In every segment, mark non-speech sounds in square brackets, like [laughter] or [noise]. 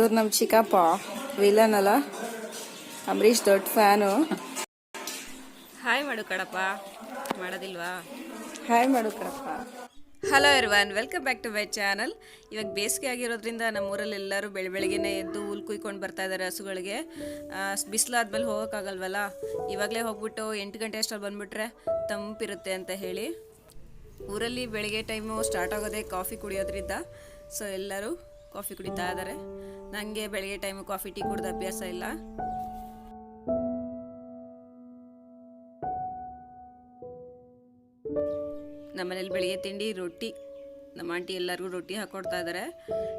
ಇವ್ರು ನಮ್ಮ ಚಿಕ್ಕಪ್ಪ ವಿಲನ್ ಅಲ್ಲ. ಅಂಬರೀಷ್ ದೊಡ್ಡ ಫ್ಯಾನು ಹಾಯ್ ಮಾಡು ಕಡಪ್ಪ ಮಾಡೋದಿಲ್ವಾ? ಹಾಯ್ ಮಾಡು Kadappa hello everyone welcome back to my channel ಇವಾಗ ಬೇಸಿಗೆ ಆಗಿರೋದ್ರಿಂದ ನಮ್ಮೂರಲ್ಲಿ ಎಲ್ಲರೂ ಬೆಳೆ ಬೆಳಗ್ಗೆನೇ ಎದ್ದು ಹುಲ್ ಕುಯ್ಕೊಂಡು ಬರ್ತಾ ಇದ್ದಾರೆ ಹಸುಗಳಿಗೆ. ಬಿಸಿಲಾದ್ಮೇಲೆ ಹೋಗೋಕ್ಕಾಗಲ್ವಲ್ಲ ಇವಾಗಲೇ ಹೋಗ್ಬಿಟ್ಟು ಎಂಟು ಗಂಟೆ ಅಷ್ಟರಲ್ಲಿ ಬಂದುಬಿಟ್ರೆ ತಂಪಿರುತ್ತೆ ಅಂತ ಹೇಳಿ. ಊರಲ್ಲಿ ಬೆಳಗ್ಗೆ ಟೈಮು ಸ್ಟಾರ್ಟ್ ಆಗೋದೇ ಕಾಫಿ ಕುಡಿಯೋದ್ರಿಂದ. ಸೊ ಎಲ್ಲರೂ ಕಾಫಿ ಕುಡಿತಾ ಇದ್ದಾರೆ ನನಗೆ ಬೆಳಗ್ಗೆ ಟೈಮ್ ಕಾಫಿ ಟೀ ಕುಡ್ದು ಅಭ್ಯಾಸ ಇಲ್ಲ. ನಮ್ಮನೇಲಿ ಬೆಳಿಗ್ಗೆ ತಿಂಡಿ, ರೊಟ್ಟಿ. ನಮ್ಮ ಆಂಟಿ ಎಲ್ಲರಿಗೂ ರೊಟ್ಟಿ ಹಾಕ್ಕೊಡ್ತಾ ಇದ್ದಾರೆ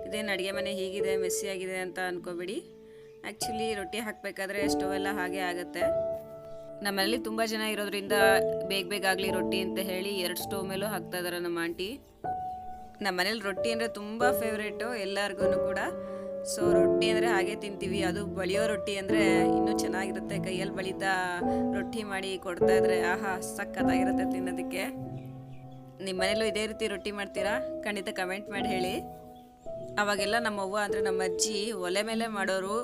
ಇದೇನು ಅಡುಗೆ ಮನೆ ಹೀಗಿದೆ ಮೆಸ್ಸಿ ಆಗಿದೆ ಅಂತ ಅನ್ಕೋಬೇಡಿ. ಆ್ಯಕ್ಚುಲಿ ರೊಟ್ಟಿ ಹಾಕಬೇಕಾದ್ರೆ ಸ್ಟೋವ್ ಎಲ್ಲ ಹಾಗೆ ಆಗುತ್ತೆ. ನಮ್ಮಲ್ಲಿ ತುಂಬ ಜನ ಇರೋದ್ರಿಂದ ಬೇಗ ಬೇಗ ಆಗಲಿ ರೊಟ್ಟಿ ಅಂತ ಹೇಳಿ ಎರಡು ಸ್ಟೋವ್ ಮೇಲೂ ಹಾಕ್ತಾ ಇದ್ದಾರೆ ನಮ್ಮ ಆಂಟಿ. ನಮ್ಮ ಮನೇಲಿ ರೊಟ್ಟಿ ಅಂದರೆ ತುಂಬ ಫೇವ್ರೇಟು ಎಲ್ಲರಿಗೂ ಕೂಡ. ಸೊ ರೊಟ್ಟಿ ಅಂದರೆ ಹಾಗೆ ತಿಂತೀವಿ. ಅದು ಬಳಿಯೋ ರೊಟ್ಟಿ ಅಂದರೆ ಇನ್ನೂ ಚೆನ್ನಾಗಿರುತ್ತೆ. ಕೈಯಲ್ಲಿ ಬಳಿತಾ ರೊಟ್ಟಿ ಮಾಡಿ ಕೊಡ್ತಾ ಇದ್ರೆ ಆಹಾ, ಸಖತ್ತಾಗಿರುತ್ತೆ ತಿನ್ನೋದಕ್ಕೆ. ನಿಮ್ಮ ಮನೇಲೂ ಇದೇ ರೀತಿ ರೊಟ್ಟಿ ಮಾಡ್ತೀರಾ? ಖಂಡಿತ ಕಮೆಂಟ್ ಮಾಡಿ ಹೇಳಿ. ಅವಾಗೆಲ್ಲ ನಮ್ಮ ಅವ್ವ ಅಂದರೆ ನಮ್ಮ ಅಜ್ಜಿ ಒಲೆ ಮೇಲೆ ಮಾಡೋರು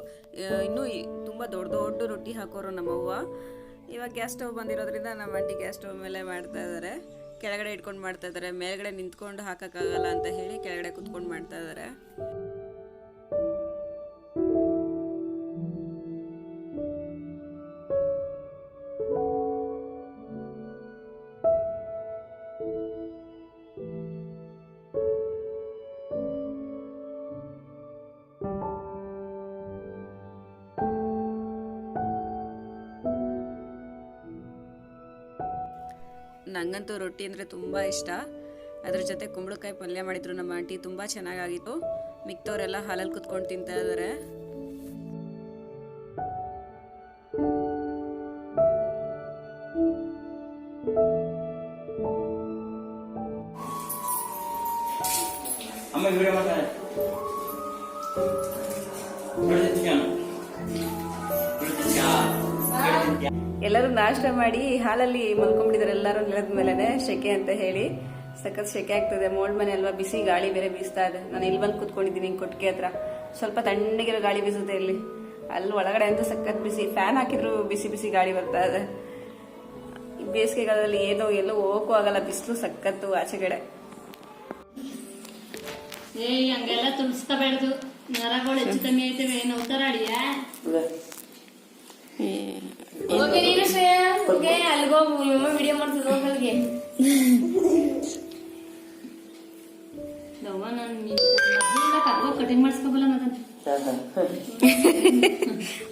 ಇನ್ನೂ ತುಂಬ ದೊಡ್ಡ ದೊಡ್ಡ ರೊಟ್ಟಿ ಹಾಕೋರು ನಮ್ಮವ್ವ ಇವಾಗ ಗ್ಯಾಸ್ ಸ್ಟವ್ ಬಂದಿರೋದ್ರಿಂದ ನಮ್ಮ ಆಂಟಿ ಗ್ಯಾಸ್ ಸ್ಟವ್ ಮೇಲೆ ಮಾಡ್ತಾ ಇದ್ದಾರೆ ಕೆಳಗಡೆ ಇಟ್ಕೊಂಡು ಮಾಡ್ತಾ ಇದ್ದಾರೆ ಮೇಲ್ಗಡೆ ನಿಂತ್ಕೊಂಡು ಹಾಕೋಕ್ಕಾಗಲ್ಲ ಅಂತ ಹೇಳಿ ಕೆಳಗಡೆ ಕುತ್ಕೊಂಡು ಮಾಡ್ತಾ ಇದ್ದಾರೆ ನಂಗಂತೂ ರೊಟ್ಟಿ ಅಂದರೆ ತುಂಬ ಇಷ್ಟ. ಅದ್ರ ಜೊತೆ ಕುಂಬಳಕಾಯಿ ಪಲ್ಯ ಮಾಡಿದ್ರು ನಮ್ಮ ಆಂಟಿ, ತುಂಬ ಚೆನ್ನಾಗಾಗಿತ್ತು. ಮಿಕ್ತವರೆಲ್ಲ ಹಾಲಲ್ಲಿ ಕುತ್ಕೊಂಡು ತಿಂತಾ ಇದ್ದಾರೆ ನಾಷ್ಟ ಮಾಡಿ ಹಾಲಲ್ಲಿ ಮಲ್ಕೊಂಡ್ಬಿಟ್ಟಿದ್ದಾರೆ ಎಲ್ಲರೂ ನೆಲದ ಮೇಲೆನೆ, ಶೆಕೆ ಅಂತ ಹೇಳಿ. ಸಖತ್ ಶೆಕೆ ಆಗ್ತದೆ. ಮೋಳ್ ಮನೆ ಅಲ್ವಾ? ಬಿಸಿ ಗಾಳಿ ಬೇರೆ ಬೀಸ್ತಾ ಇದೆ. ನಾನು ಇಲ್ಲಿ ಬಂದು ಕುತ್ಕೊಂಡಿದ್ದೀನಿ ಕೊಟ್ಟಿಗೆ ಹತ್ರ. ಸ್ವಲ್ಪ ತಣ್ಣಗಿರೋ ಗಾಳಿ ಬೀಸುತ್ತೆ ಇಲ್ಲಿ. ಅಲ್ಲಿ ಒಳಗಡೆ ಅಂತೂ ಸಖತ್ ಬಿಸಿ. ಫ್ಯಾನ್ ಹಾಕಿದ್ರು ಬಿಸಿ ಬಿಸಿ ಗಾಳಿ ಬರ್ತಾ ಇದೆ. ಬೇಸಿಗೆಗಾಲದಲ್ಲಿ ಏನೋ ಎಲ್ಲೋ ಹೋಗಕ್ಕೂ ಆಗಲ್ಲ. ಬಿಸಿಲು ಸಖತ್ತು ಆಚೆಗಡೆ. ಏಯ್, ಹಂಗೆಲ್ಲ ತುಳ್ಸ್ಕೋಬೇಡ್ದು ನರಗಳು ಹೆಚ್ಚು ಕಮ್ಮಿ ಆಯ್ತವೆ ಏನು ಉತ್ತರಾಡಿಯ ಹೋಗಿ ನೀನು ಶ್ರೇಯ ಹೋಗಿ ಅಲ್ಗೋಗು ನಿಮ್ಮ ವಿಡಿಯೋ ಮಾಡ್ತಿದ್ರು ಹೋಗಲ್ಗೆ ದವ್ವ ನಾನು ಕರ್ಗೋ ಕಟಿಂಗ್ [laughs] ಮಾಡಿಸ್ಕೋಬಲ್ಲ ಮಗನ್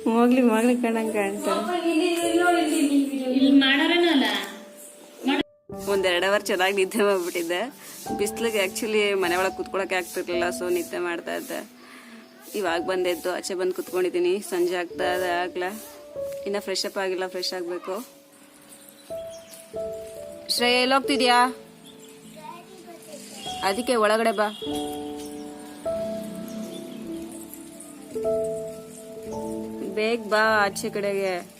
ಹೋಗ್ಲಿ ಮಗ್ಲಿ ಕಣಂಗ ಕಾಣ್ತಾರೆ ಇಲ್ಲಿ ಮಾಡೋರೇನಲ್ಲ ಒಂದೆರಡು ಅವರ್ ಚೆನ್ನಾಗಿ ನಿದ್ದೆ ಮಾಡ್ಬಿಟ್ಟಿದ್ದೆ. ಬಿಸ್ಲಿಗೆ ಆ್ಯಕ್ಚುಲಿ ಮನೆ ಒಳಗೆ ಕುತ್ಕೊಳಕ್ಕೆ ಆಗ್ತಿರ್ಲಿಲ್ಲ ಸೊ ನಿದ್ದೆ ಮಾಡ್ತಾ ಇದ್ದೆ. ಇವಾಗ ಬಂದೆದ್ದು ಆಚೆ ಬಂದು ಕುತ್ಕೊಂಡಿದ್ದೀನಿ ಸಂಜೆ ಆಗ್ತಾ ಇದೆ ಆಗ್ಲೇ. ಇನ್ನು ಫ್ರೆಶ್ ಅಪ್ ಆಗಿಲ್ಲ ಫ್ರೆಶ್ ಆಗಬೇಕು. ಶ್ರೇಯ ಎಲ್ಲಿ ಹೋಗ್ತಿದ್ಯಾ ಅದಕ್ಕೆ ಒಳಗಡೆ ಬಾ. ಬೇಗ ಬಾ ಆಚೆ ಕಡೆಗೆ.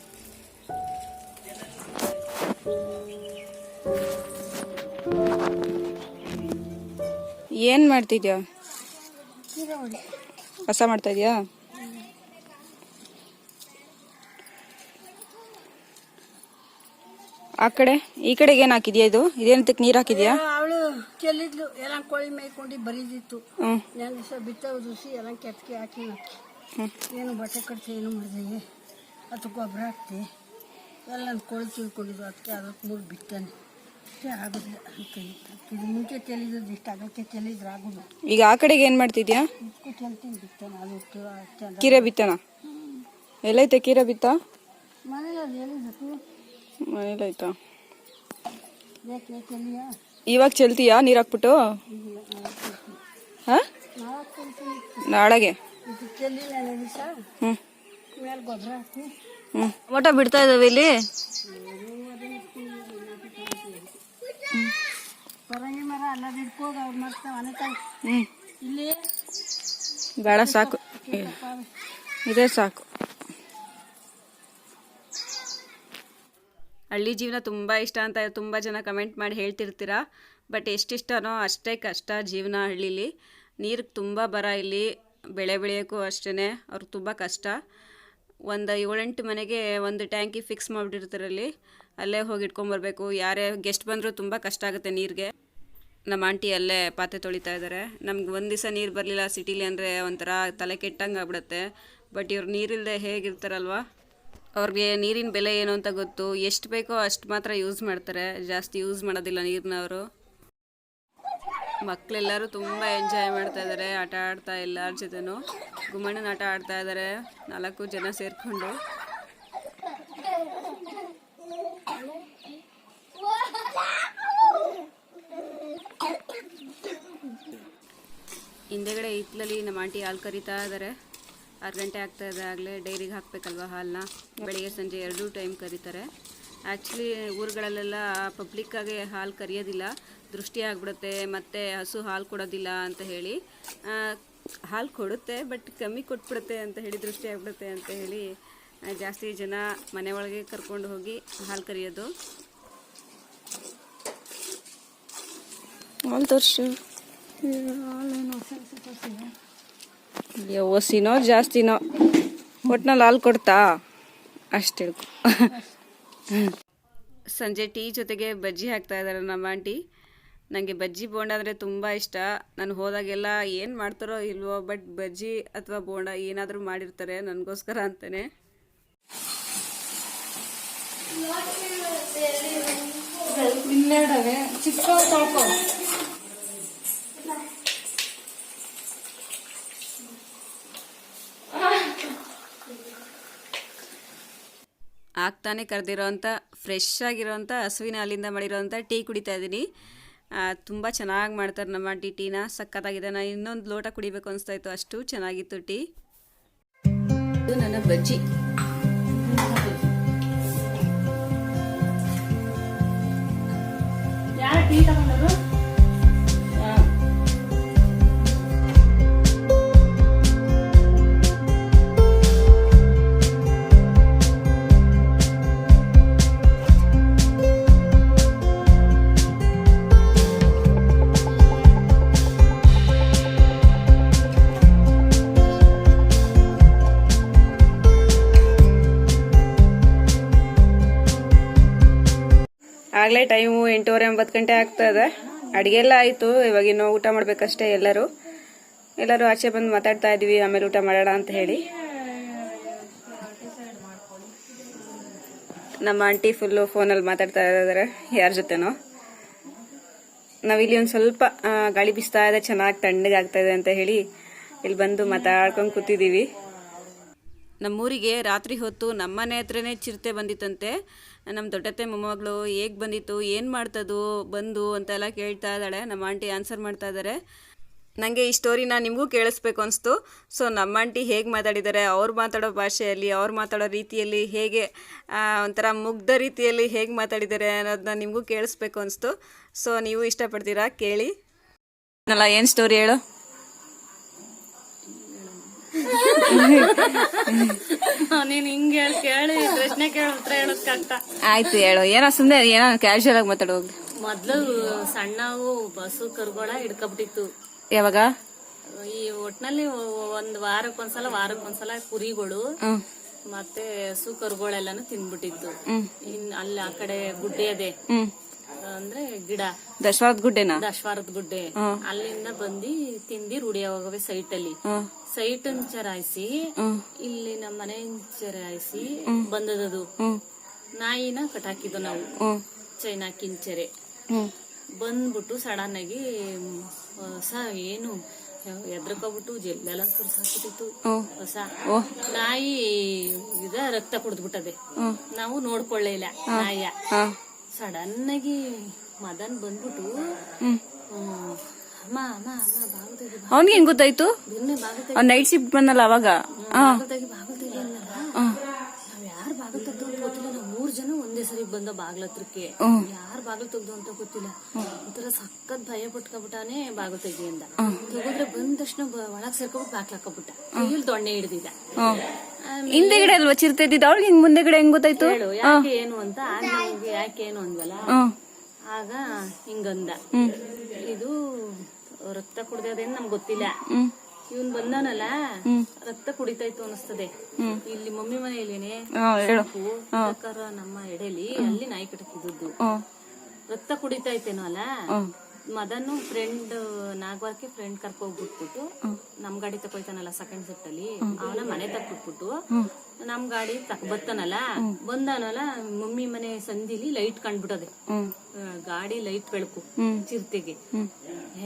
ಏನ್ ಮಾಡ್ತಿದ್ಯಾ? ಹೊಸ ಮಾಡ್ತಾ ಇದ್ಯಾ? ಆ ಕಡೆ? ಈ ಕಡೆಗೆ ಏನ್ ಹಾಕಿದ್ಯಾ ಇದು? ಇದೇನಂತಕ್ಕೆ ನೀರ್ ಹಾಕಿದ್ಯಾ? ಅವಳು ಚೆಲ್ಲಿದ್ಲು. ಎಲ್ಲ ಕೋಳಿ ಮೇಯ್ಕೊಂಡು ಬರೀದಿತ್ತು. ಹ್ಮ್. ನಾನು ದಿವಸ ಬಿತ್ತ ರುಸಿ ಎಲ್ಲ ಕೆತ್ತಕ್ಕೆ ಹಾಕಿ ಏನು ಬಟ್ಟೆ ಕಟ್ಟಿ ಏನು ಮಾಡಿದೆ? ಅದಕ್ಕೆ ಗೊಬ್ಬರ ಹಾಕ್ತಿ. ಎಲ್ಲ ನಾನು ಕೋಳಿ ತಿಳ್ಕೊಂಡಿದ್ದು. ಅದಕ್ಕೆ ಅದಕ್ಕೆ ಮೂರು ಬಿತ್ತಾನೆ. ಆಗೋದಿಲ್ಲ ಅದಕ್ಕೆ ಇದು ಮುಂಚೆ ಚೆಲ್ಲಿದ್ದು ಇಷ್ಟ. ಆಗಕ್ಕೆ ಚೆಲ್ಲಿದ್ರೆ ಆಗುದು. ಈಗ ಆ ಕಡೆಗೆ ಏನ್ ಮಾಡ್ತಿದ್ಯಾ? ಇದಕ್ಕೂ ಚೆಲ್ತೀನಿ ಬಿತ್ತಾನೆ. ಅದು ಕಿರೆ ಕೀರೆ ಬಿತ್ತನ? ಎಲ್ಲೈತೆ ಕೀರೆ ಬಿತ್ತ? ಮನೇಲಿ ಅದು ಹೇಳಿದ್ದು ಮನೇಲೈತಾ ಇವಾಗ ಚೆಲ್ತೀಯಾ ನೀರು ಹಾಕ್ಬಿಟ್ಟು? ಹಾಂ? ನಾಳೆಗೆ. ಹ್ಞೂ ಹ್ಮ್. ಟೊಮೊಟೊ ಬಿಡ್ತಾ ಇದಾವೆ ಇಲ್ಲಿ? ಹ್ಞೂ ಬೇಡ, ಸಾಕು. ಇದೇ ಸಾಕು. ಹಳ್ಳಿ ಜೀವನ ತುಂಬ ಇಷ್ಟ ಅಂತ ತುಂಬ ಜನ ಕಮೆಂಟ್ ಮಾಡಿ ಹೇಳ್ತಿರ್ತೀರಾ? ಬಟ್ ಎಷ್ಟಿಷ್ಟನೋ ಅಷ್ಟೇ ಕಷ್ಟ ಜೀವನ ಹಳ್ಳೀಲಿ. ನೀರಿಗೆ ತುಂಬ ಬರ ಇಲ್ಲಿ, ಬೆಳೆ ಬೆಳೆಯೋಕ್ಕೂ ಅಷ್ಟೇ ಅವ್ರಿಗೆ ತುಂಬ ಕಷ್ಟ. ಒಂದು ಏಳೆಂಟು ಮನೆಗೆ ಒಂದು ಟ್ಯಾಂಕಿ ಫಿಕ್ಸ್ ಮಾಡಿಬಿಟ್ಟಿರ್ತಾರಲ್ಲಿ ಅಲ್ಲೇ. ಹೋಗಿ ಇಟ್ಕೊಂಬರ್ಬೇಕು ಯಾರೇ ಗೆಸ್ಟ್ ಬಂದರೂ ತುಂಬ ಕಷ್ಟ ಆಗುತ್ತೆ ನೀರಿಗೆ. ನಮ್ಮ ಆಂಟಿ ಅಲ್ಲೇ ಪಾತ್ರೆ ತೊಳಿತಾ ಇದ್ದಾರೆ ನಮ್ಗೆ ಒಂದು ದಿವಸ ನೀರು ಬರಲಿಲ್ಲ ಸಿಟಿಲಿ ಅಂದರೆ ಒಂಥರ ತಲೆ ಕೆಟ್ಟಂಗೆ ಆಗ್ಬಿಡುತ್ತೆ. ಬಟ್ ಇವ್ರು ನೀರಿಲ್ಲದೆ ಹೇಗಿರ್ತಾರಲ್ವ ಅವ್ರಿಗೆ ನೀರಿನ ಬೆಲೆ ಏನು ಅಂತ ಗೊತ್ತು. ಎಷ್ಟು ಬೇಕೋ ಅಷ್ಟು ಮಾತ್ರ ಯೂಸ್ ಮಾಡ್ತಾರೆ. ಜಾಸ್ತಿ ಯೂಸ್ ಮಾಡೋದಿಲ್ಲ ನೀರನ್ನ ಅವರು ಮಕ್ಕಳೆಲ್ಲರೂ ತುಂಬ ಎಂಜಾಯ್ ಮಾಡ್ತಾ ಇದ್ದಾರೆ ಆಟ ಆಡ್ತಾ ಎಲ್ಲರ ಜೊತೆನೂ. ಗುಮ್ಮಣ್ಣನ ಆಟ ಆಡ್ತಾ ಇದ್ದಾರೆ ನಾಲ್ಕು ಜನ ಸೇರಿಕೊಂಡು. ಹಿಂದೆಗಡೆ ಹಿತ್ತಲಲ್ಲಿ ನಮ್ಮ ಆಂಟಿ ಹಾಲು ಕರಿತಾ ಇದ್ದಾರೆ ಆರು ಗಂಟೆ ಆಗ್ತಾ ಇದೆ ಆಗಲೇ ಡೈರಿಗೆ ಹಾಕಬೇಕಲ್ವ ಹಾಲನ್ನ? ಬೆಳಿಗ್ಗೆ ಸಂಜೆ ಎರಡೂ ಟೈಮ್ ಕರೀತಾರೆ. ಆ್ಯಕ್ಚುಲಿ ಊರುಗಳಲ್ಲೆಲ್ಲ ಪಬ್ಲಿಕ್ಕಾಗಿ ಹಾಲು ಕರಿಯೋದಿಲ್ಲ. ದೃಷ್ಟಿ ಆಗಿಬಿಡುತ್ತೆ ಮತ್ತು ಹಸು ಹಾಲು ಕೊಡೋದಿಲ್ಲ ಅಂತ ಹೇಳಿ. ಹಾಲು ಕೊಡುತ್ತೆ ಬಟ್ ಕಮ್ಮಿ ಕೊಟ್ಬಿಡುತ್ತೆ ಅಂತ ಹೇಳಿ ದೃಷ್ಟಿ ಆಗಿಬಿಡುತ್ತೆ ಅಂತ ಹೇಳಿ ಜಾಸ್ತಿ ಜನ ಮನೆ ಒಳಗೆ ಕರ್ಕೊಂಡು ಹೋಗಿ ಹಾಲು ಕರಿಯೋದು. ಅಲ್ಲಿ ತೋರ್ಸು. ಒಸಿನೋ ಜಾಸ್ತಿನೋ ಒಟ್ನಲ್ಲಿ ಹಾಲು ಕೊಡ್ತಾ? ಅಷ್ಟು ಹೇಳ್ಕೊ. ಸಂಜೆ ಟೀ ಜೊತೆಗೆ ಬಜ್ಜಿ ಹಾಕ್ತಾ ಇದ್ದಾರೆ ನಮ್ಮ ಆಂಟಿ. ನನಗೆ ಬಜ್ಜಿ ಬೋಂಡ ಅಂದರೆ ತುಂಬ ಇಷ್ಟ. ನಾನು ಹೋದಾಗೆಲ್ಲ ಏನು ಮಾಡ್ತಾರೋ ಇಲ್ವೋ ಬಟ್ ಬಜ್ಜಿ ಅಥವಾ ಬೋಂಡ ಏನಾದರೂ ಮಾಡಿರ್ತಾರೆ ನನಗೋಸ್ಕರ ಅಂತಾನೆ. ಇನ್ನೆರಡವೆ ಚಿಕ್ಕ ತೊಳ್ಕೊ ಆಗ್ತಾನೆ ಕರೆದಿರೋವಂಥ ಫ್ರೆಶ್ ಆಗಿರೋವಂಥ ಹಸುವಿನ ಹಾಲಿಂದ ಮಾಡಿರೋವಂಥ ಟೀ ಕುಡಿತಾ ಇದ್ದೀನಿ. ತುಂಬ ಚೆನ್ನಾಗಿ ಮಾಡ್ತಾರೆ ನಮ್ಮ ಆಂಟಿ ಟೀನ. ಸಖತ್ತಾಗಿದೆ. ನಾನು ಇನ್ನೊಂದು ಲೋಟ ಕುಡಿಬೇಕು ಅನಿಸ್ತಾ ಇತ್ತು ಅಷ್ಟು ಚೆನ್ನಾಗಿತ್ತು ಟೀ. ಇದು ನನ್ನ ಬಜ್ಜಿ. ಯಾರು ಟೀ ತಗೊಂಡರು ಆಗಲೇ ಟೈಮು ಎಂಟೂವರೆ ಒಂಬತ್ತು ಗಂಟೆ ಆಗ್ತದೆ. ಅಡುಗೆ ಎಲ್ಲ ಆಯಿತು. ಇವಾಗ ಇನ್ನೂ ಊಟ ಮಾಡಬೇಕಷ್ಟೇ ಎಲ್ಲರೂ. ಎಲ್ಲರೂ ಆಚೆ ಬಂದು ಮಾತಾಡ್ತಾ ಇದ್ವಿ. ಆಮೇಲೆ ಊಟ ಮಾಡೋಣ ಅಂತ ಹೇಳಿ. ನಮ್ಮ ಆಂಟಿ ಫುಲ್ಲು ಫೋನಲ್ಲಿ ಮಾತಾಡ್ತಾ ಇದ್ದಾರೆ ಯಾರ ಜೊತೆನೋ. ನಾವಿಲ್ಲಿ ಒಂದು ಸ್ವಲ್ಪ ಗಾಳಿ ಬಿಸ್ತಾ ಇದೆ. ಚೆನ್ನಾಗಿ ತಣ್ಣಗೆ ಆಗ್ತಾ ಇದೆ ಅಂತ ಹೇಳಿ ಇಲ್ಲಿ ಬಂದು ಮಾತಾಡ್ಕೊಂಡು ಕೂತಿದ್ದೀವಿ ನಮ್ಮೂರಿಗೆ ರಾತ್ರಿ ಹೊತ್ತು ನಮ್ಮನೆ ಹತ್ರನೇ ಚಿರತೆ ಬಂದಿತ್ತಂತೆ. ನಮ್ಮ ದೊಡ್ಡತ್ತೆ ಮೊಮ್ಮಗಳು ಹೇಗೆ ಬಂದಿತ್ತು, ಏನು ಮಾಡ್ತದು, ಬಂದು ಅಂತೆಲ್ಲ ಕೇಳ್ತಾ ಇದ್ದಾಳೆ. ನಮ್ಮ ಆಂಟಿ ಆನ್ಸರ್ ಮಾಡ್ತಾ ಇದ್ದಾರೆ. ನನಗೆ ಈ ಸ್ಟೋರಿನ ನಿಮಗೂ ಕೇಳಿಸ್ಬೇಕು ಅನಿಸ್ತು. ಸೊ ನಮ್ಮ ಆಂಟಿ ಹೇಗೆ ಮಾತಾಡಿದ್ದಾರೆ, ಅವ್ರು ಮಾತಾಡೋ ಭಾಷೆಯಲ್ಲಿ, ಅವ್ರು ಮಾತಾಡೋ ರೀತಿಯಲ್ಲಿ ಹೇಗೆ ಒಂಥರ ಮುಗ್ಧ ರೀತಿಯಲ್ಲಿ ಹೇಗೆ ಮಾತಾಡಿದ್ದಾರೆ ಅನ್ನೋದನ್ನ ನಿಮಗೂ ಕೇಳಿಸ್ಬೇಕು ಅನಿಸ್ತು. ಸೊ ನೀವು ಇಷ್ಟಪಡ್ತೀರಾ ಕೇಳಿ. ಏನು ಸ್ಟೋರಿ ಹೇಳು? ನೀನ್ ಹಿಂಗ್ ಹೇಳಿ ಕೇಳಿ ಪ್ರಶ್ನೆ ಕೇಳಿ ಉತ್ತರ ಆಯ್ತು ಹೇಳು. ಏನೋ ಸುಮ್ನೆ ಏನೋ ಕ್ಯಾಶುಯಲ್ ಆಗಿ ಮಾತಾಡೋ ಹೋಗ್ಲಿ ಮೊದ್ಲು ಸಣ್ಣವು ಬಸ್ಸು ಕರ್ಗೋಳ ಹಿಡ್ಕೊಬಿಟ್ಟಿತ್ತು. ಯಾವಾಗ? ಈ ಒಟ್ನಲ್ಲಿ ಒಂದ್ ವಾರಕ್ ಒಂದ್ಸಲ ವಾರಕ್ ಒಂದ್ಸಲ ಕುರಿಗಳು ಮತ್ತೆ ಹಸು ಕರುಗಳೆಲ್ಲಾನು ತಿನ್ಬಿಟ್ಟಿತ್ತು. ಇನ್ ಅಲ್ಲಿ ಆ ಕಡೆ ಗುಡ್ಡೆ ಅದೇ. ಅಂದ್ರೆ ಗಿಡ. ದಶವಾರದ ಗುಡ್ಡೆನಾ? ದಶವಾರದ ಗುಡ್ಡೆ. ಅಲ್ಲಿಂದ ಬಂದಿ ತಿಂದಿ ರೂಢಿ ಹೋಗವೆ ಸೈಟ್ ಅಲ್ಲಿ ಸೈಟ್ ಚರಾಯಿಸಿ ಇಲ್ಲಿ ನಮ್ಮ ಮನೆ ಚರಾಯಿಸಿ ಬಂದದದು. ನಾಯಿನ ಕಟಾಕಿದ್ದು ನಾವು. ಚೈನಾ ಕಿಂಚರೆ. ಬಂದ್ಬಿಟ್ಟು ಸಡನ್ ಆಗಿ ಹೊಸ ಏನು ಎದ್ರಕೊಬಿಟ್ಟು ಜೆಲ್ಲೆಲ್ಲ ಸುರ್ಸಾಕ್ಬಿಟ್ಟಿತ್ತು. ಹೊಸ ನಾಯಿ ಇದ ರಕ್ತ ಕುಡ್ದ್ಬಿಟ್ಟದೆ. ನಾವು ನೋಡ್ಕೊಳ್ಳೇ ಇಲ್ಲ ನಾಯಿಯ. ಸಡನ್ ಆಗಿ ಮದನ್ ಬಂದ್ಬಿಟ್ಟು ಅವ್ನಿಗೆ ಹೆಂಗ್ ಗೊತ್ತಾಯ್ತು? ಅವ್ನ್ ನೈಟ್ ಶಿಫ್ಟ್ ಬಂದಲ್ಲ ಅವಾಗ? ಯಾರ ಬಾಗಲ್ ತೆಗ್ದು ಅಂತ ಗೊತ್ತಿಲ್ಲ. ನಾವ್ ಮೂರ್ ಜನ ಒಂದೇ ಸರಿ ಬಂದ ಬಾಗ್ಲ ಹತ್ರಕ್ಕೆ ಯಾರ್ ಬಾಗಿಲು ತೆಗ್ದು ಅಂತ ಗೊತ್ತಿಲ್ಲ. ಒಂಥರ ಸಖತ್ ಭಯ ಪಟ್ಕೊಬಿಟ್ಟಾನೆ ಬಾಗಿಲು ತೆಗಿ ಅಂದ ತೆಗೆದ್ರೆ ಬಂದ ತಕ್ಷಣ ಒಳಗ್ ಸೇರ್ಕೊಬಿಟ್ಟು ಬಾಕ್ಲ ಹಾಕೊಬಿಟ್ಟ ಕೈಯಲ್ಲಿ ದೊಣ್ಣೆ ಹಿಡ್ದಿದ್ದ. ಹಿಂದೆಗಡೆ ಅಲ್ವಾ ಚಿರತೆ ಇದ್ದಿದ್ದು? ಅವಳಿಗೆ ಹಿಂಗ್ ಮುಂದೆಗಡೆ ಹೆಂಗ್ ಗೊತ್ತಾಯ್ತು? ಹೇಳು ಯಾಕೆ ಏನು ಅಂತ ಯಾಕೆ ಏನು ಅಂದ್ವಲ್ಲ? ಹ್ಮ್ ಆಗ ಹಿಂಗಂದ. ಇದು ರಕ್ತ ಕುಡ್ದೇನ್ ನಮ್ಗೆ ಗೊತ್ತಿಲ್ಲ. ಹ್ಮ್. ಇವನ್ ಬಂದವನಲ್ಲ ರಕ್ತ ಕುಡಿತಾಯ್ತು ಅನಿಸ್ತದೆ. ಇಲ್ಲಿ ಮಮ್ಮಿ ಮನೆಯಲ್ಲೇನೆ ಹಾ ಹೇಳು. ಪ್ರಕಾರ ನಮ್ಮ ಎಡೆಲಿ ಅಲ್ಲಿ ನಾಯಿ ಕಟಕಿದ್ದು ರಕ್ತ ಕುಡಿತಾಯ್ತೇನೋ ಅಲ್ಲ? ಮದನು ಫ್ರೆಂಡ್ ನಾಗವಾರ್ಕಿ ಫ್ರೆಂಡ್ ಕರ್ಕೋಗ್ಬಿಟ್ಬಿಟ್ಟು ನಮ್ ಗಾಡಿ ತಕೊಳ್ತಾನಲ್ಲ ಸೆಕೆಂಡ್ ಸೆಟ್ ಅಲ್ಲಿ. ಅವನ ಮನೆ ತಕ್ಬಿಟ್ಬಿಟ್ಟು ನಮ್ ಗಾಡಿ ತಕ್ ಬರ್ತಾನಲ್ಲ ಬಂದಾನಲ್ಲ ಮಮ್ಮಿ ಮನೆ ಸಂದಿಲಿ ಲೈಟ್ ಕಂಡ್ಬಿಟ್ಟದೆ. ಗಾಡಿ ಲೈಟ್ ಬೆಳಕು ಚಿರತೆಗೆ.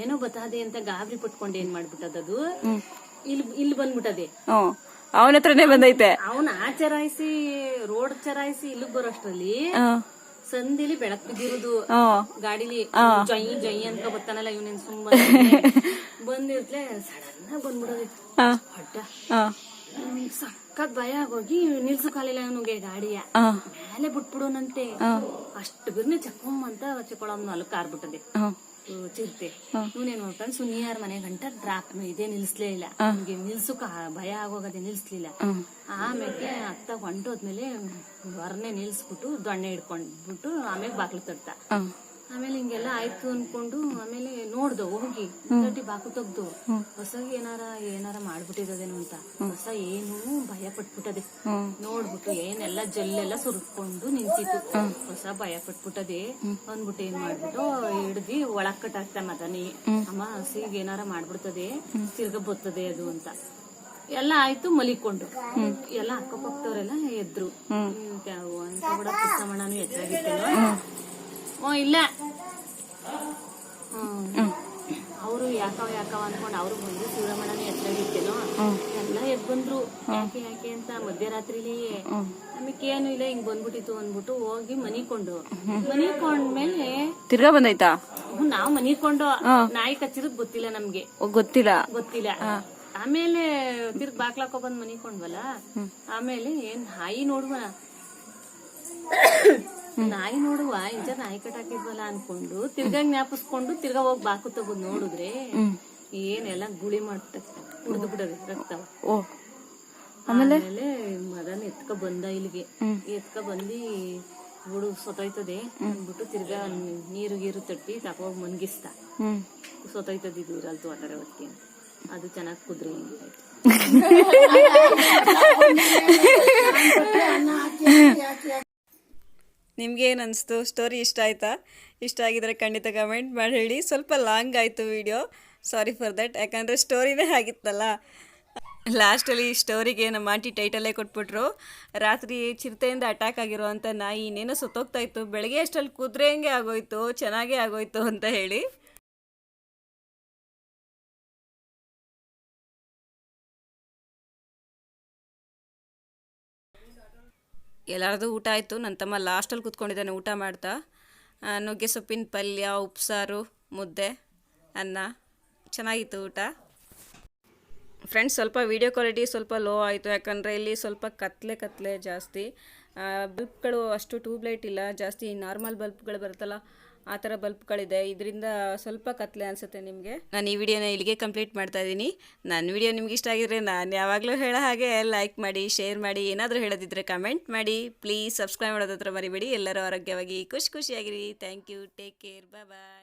ಏನೋ ಬತ್ತಾದೆ ಅಂತ ಗಾಬರಿ ಪಟ್ಕೊಂಡು ಏನ್ ಮಾಡ್ಬಿಟ್ಟದದು? ಇಲ್ಲಿ ಇಲ್ಲಿ ಬಂದ್ಬಿಟ್ಟದೆ. ಅವನ ಹತ್ರನೇ ಬಂದೈತೆ. ಅವನ ಆ ಚರಾಯಿಸಿ ರೋಡ್ ಚರಾಯಿಸಿ ಇಲ್ಲಿ ಬರೋಷ್ಟ್ರಲ್ಲಿ ಸಂದಿಲಿ ಬೆಳಕ್ ಬಿದ್ದಿರೋದು ಗಾಡಿಲಿ ಜೈ ಜೈ ಅಂತ ಬರ್ತಾನಲ್ಲ ಇವನೇನ್ ಸುಮ್ಮನೆ [laughs] ಬಂದಿರ್ತ್ಲೆ. ಸಡನ್ ಬಂದ್ಬಿಡೋದಿತ್ತು. ಹೊಟ್ಟ ಸಖತ್ ಭಯ ಆಗೋಗಿ ನಿಲ್ಸಕ್ಕಾಲಿಲ್ಲ ಅವನಿಗೆ ಗಾಡಿಯ. ಮೇಲೆ ಬಿಟ್ಬಿಡೋನಂತೆ. ಅಷ್ಟು ಬಿರ್ನೆ ಚಕ್ಕೊಂಬ ಅಂತ ಚಕ್ಕೊಳವ್ನು ಅಲ್ಲಿ ಕಾರ್ಬಿಟ್ಟದೆ ಹ್ಮ್ ಚಿರತೆ ಇವನೇನ್ ಮಾಡ್ತಾನೆ? ಸುನಿಯಾರ್ ಮನೆ ಗಂಟ ಡ್ರಾಪ್ ಇದೇ ನಿಲ್ಸ್ಲೇ ಇಲ್ಲ. ಅವ್ನಿಗೆ ನಿಲ್ಸಕ್ ಭಯ ಆಗೋಗದೆ ನಿಲ್ಸ್ಲಿಲ್ಲ. ಆಮೇಲೆ ಅತ್ತ ಹೊಂಟೋದ್ಮೇಲೆ ಹೊರನೆ ನಿಲ್ಸ್ಬಿಟ್ಟು ದೊಣ್ಣೆ ಹಿಡ್ಕೊಂಡ್ಬಿಟ್ಟು ಆಮೇಲೆ ಬಾಗ್ಲು ತಡ್ತ ಆಮೇಲೆ ಹಿಂಗೆಲ್ಲ ಆಯ್ತು ಅನ್ಕೊಂಡು ಆಮೇಲೆ ನೋಡ್ದು ಹೋಗಿ ತಟ್ಟಿ ಬಾಕು ತೆಗ್ದು ಹೊಸಗೆ ಏನಾರ ಏನಾರ ಮಾಡ್ಬಿಟ್ಟಿದೇನು ಅಂತ. ಹೊಸ ಏನು ಭಯ ಪಟ್ಬಿಟ್ಟದೆ. ನೋಡ್ಬಿಟ್ಟು ಏನೆಲ್ಲ ಜಲ್ಲೆಲ್ಲ ಸುರ್ಕೊಂಡು ನಿಂತಿತ್ತು. ಹೊಸ ಭಯ ಪಟ್ಬಿಟ್ಟದೆ ಅಂದ್ಬಿಟ್ಟು ಏನ್ ಮಾಡ್ಬಿಟ್ಟು ಹಿಡ್ದಿ ಒಳಗ್ ಕಟ್ಟಾಕ್ತ ಮದನಿ. ಅಮ್ಮ ಹಸಿಗೆ ಏನಾರ ಮಾಡ್ಬಿಡ್ತದೆ ತಿರ್ಗ ಬರ್ತದೆ ಅದು ಅಂತ. ಎಲ್ಲ ಆಯ್ತು ಮಲಿಕೊಂಡು. ಎಲ್ಲ ಅಕ್ಕಪಕ್ಕದವ್ರೆಲ್ಲ ಎದ್ರು. ಅಂತ ಕೂಡ ಎದ್ರಾಗಿತ್ತು. ಓ ಇಲ್ಲ. ಅವರು ಯಾಕವ ಯಾಕವ ಅನ್ಕೊಂಡು ಅವರು ಬಂದ್ರು ಶಿವರಮಣನ ಎತ್ತರಾಗಿತ್ತೇನೋ ಎಲ್ಲ ಎದ್ ಬಂದ್ರು. ಯಾಕೆ ಯಾಕೆ ಅಂತ ಮಧ್ಯರಾತ್ರಿಲಿ ನಮಗೆ ಏನು ಇಲ್ಲ ಹಿಂಗ್ ಬಂದ್ಬಿಟ್ಟಿತ್ತು ಅಂದ್ಬಿಟ್ಟು ಹೋಗಿ ಮನಿಕೊಂಡು ಮನಿಕೊಂಡ್ಮೇಲೆ ತಿರ್ಗಾ ಬಂದೈತಾ? ನಾವ್ ಮನಿಕೊಂಡು ನಾಯಿ ಕಚ್ಚಿರೋದ್ ಗೊತ್ತಿಲ್ಲ ನಮ್ಗೆ. ಗೊತ್ತಿಲ್ಲ. ಗೊತ್ತಿಲ್ಲ. ಆಮೇಲೆ ತಿರ್ಗ್ ಬಾಕ್ಲಾಕೊ ಬಂದ್ ಮನಿಕೊಂಡ್ವಲ್ಲ ಆಮೇಲೆ ಏನ್ ಹಾಯಿ ನೋಡುವ ನಾಯಿ ನೋಡುವ ಇಂಜ ನಾಯಿ ಕಟ್ಟಾಕಿದ್ವಲ್ಲ ಅನ್ಕೊಂಡು ತಿರ್ಗಾ ಜ್ಞಾಪಿಸ್ಕೊಂಡು ತಿರ್ಗಾ ಹೋಗಿ ಬಾಕು ತಗೊಂಡ್ ನೋಡಿದ್ರೆ ಏನೆಲ್ಲ ಗುಳಿ ಮಾಡ್ಬಿಟ್ಟೆ ಕುಡ್ದು ಬಿಡೋದು ರಕ್ತವ ಓ ಆಮೇಲೆ ಮದನ್ ಎತ್ಕ ಬಂದ ಇಲ್ಲಿಗೆ ಎತ್ಕ ಬಂದಿ ಹುಡು ಸೊತೈತದೆ ಅಂದ್ಬಿಟ್ಟು ತಿರ್ಗಾ ನೀರು ಗೀರು ತಟ್ಟಿ ತಗೋಗ್ ಮನ್ಗಿಸ್ತ ಸೊತೋಯ್ತದ ಇದು ಇರಲ್ತು ಆ ಥರ ಹೊತ್ತಿಗೆ ಅದು ಚೆನ್ನಾಗಿ ಕುದ್ರೆ ಹಿಂಗಾಯ್ತು ನಿಮ್ಗೆ ಏನು ಅನಿಸ್ತು? ಸ್ಟೋರಿ ಇಷ್ಟ ಆಯಿತಾ? ಇಷ್ಟ ಆಗಿದ್ರೆ ಖಂಡಿತ ಕಮೆಂಟ್ ಮಾಡಿ ಹೇಳಿ ಸ್ವಲ್ಪ ಲಾಂಗ್ ಆಯಿತು ವಿಡಿಯೋ ಸಾರಿ ಫಾರ್ ದಟ್ ಯಾಕಂದರೆ ಸ್ಟೋರಿನೇ ಆಗಿತ್ತಲ್ಲ. ಲಾಸ್ಟಲ್ಲಿ ಸ್ಟೋರಿಗೆ ನಮ್ಮ ಆಂಟಿ ಟೈಟಲ್ಲೇ ಕೊಟ್ಬಿಟ್ರು. ರಾತ್ರಿ ಚಿರತೆಯಿಂದ ಅಟ್ಯಾಕ್ ಆಗಿರುವಂಥ ನಾಯಿ ಇನ್ನೇನೋ ಸುತ್ತೋಗ್ತಾ ಇತ್ತು. ಬೆಳಗ್ಗೆ ಅಷ್ಟರಲ್ಲಿ ಕುದುರೆ ಹೆಂಗೆ ಆಗೋಯ್ತು. ಚೆನ್ನಾಗೇ ಆಗೋಯ್ತು ಅಂತ ಹೇಳಿ. ಎಲ್ಲರದು ಊಟ ಆಯಿತು. ನನ್ನ ತಮ್ಮ ಲಾಸ್ಟಲ್ಲಿ ಕೂತ್ಕೊಂಡಿದ್ದಾನೆ ಊಟ ಮಾಡ್ತಾ. ನುಗ್ಗೆ ಸೊಪ್ಪಿನ ಪಲ್ಯ, ಉಪ್ಸಾರು, ಮುದ್ದೆ, ಅನ್ನ. ಚೆನ್ನಾಗಿತ್ತು ಊಟ. ಫ್ರೆಂಡ್ಸ್ ಸ್ವಲ್ಪ ವಿಡಿಯೋ ಕ್ವಾಲಿಟಿ ಸ್ವಲ್ಪ ಲೋ ಆಯಿತು. ಯಾಕಂದರೆ ಇಲ್ಲಿ ಸ್ವಲ್ಪ ಕತ್ಲೆ ಕತ್ಲೆ ಜಾಸ್ತಿ. ಬಲ್ಬ್ಗಳು ಅಷ್ಟು ಟ್ಯೂಬ್ಲೈಟ್ ಇಲ್ಲ. ಜಾಸ್ತಿ ನಾರ್ಮಲ್ ಬಲ್ಬ್ಗಳು ಬರುತ್ತಲ್ಲ ಆ ಥರ ಬಲ್ಬ್ಗಳಿದೆ ಇದರಿಂದ ಸ್ವಲ್ಪ ಕತ್ಲೆ ಅನಿಸುತ್ತೆ ನಿಮಗೆ? ನಾನು ಈ ವಿಡಿಯೋನ ಇಲ್ಲಿಗೆ ಕಂಪ್ಲೀಟ್ ಮಾಡ್ತಾ ಇದ್ದೀನಿ. ನನ್ನ ವಿಡಿಯೋ ನಿಮ್ಗೆ ಇಷ್ಟ ಆಗಿದ್ರೆ ನಾನು ಯಾವಾಗಲೂ ಹೇಳೋ ಹಾಗೆ ಲೈಕ್ ಮಾಡಿ ಶೇರ್ ಮಾಡಿ, ಏನಾದರೂ ಹೇಳೋದಿದ್ರೆ ಕಮೆಂಟ್ ಮಾಡಿ. ಪ್ಲೀಸ್ ಸಬ್ಸ್ಕ್ರೈಬ್ ಮಾಡೋದ್ರ ಹತ್ರ ಮರಿಬೇಡಿ. ಎಲ್ಲರೂ ಆರೋಗ್ಯವಾಗಿ, ಖುಷಿ ಖುಷಿಯಾಗಿರಿ. Thank you take care bye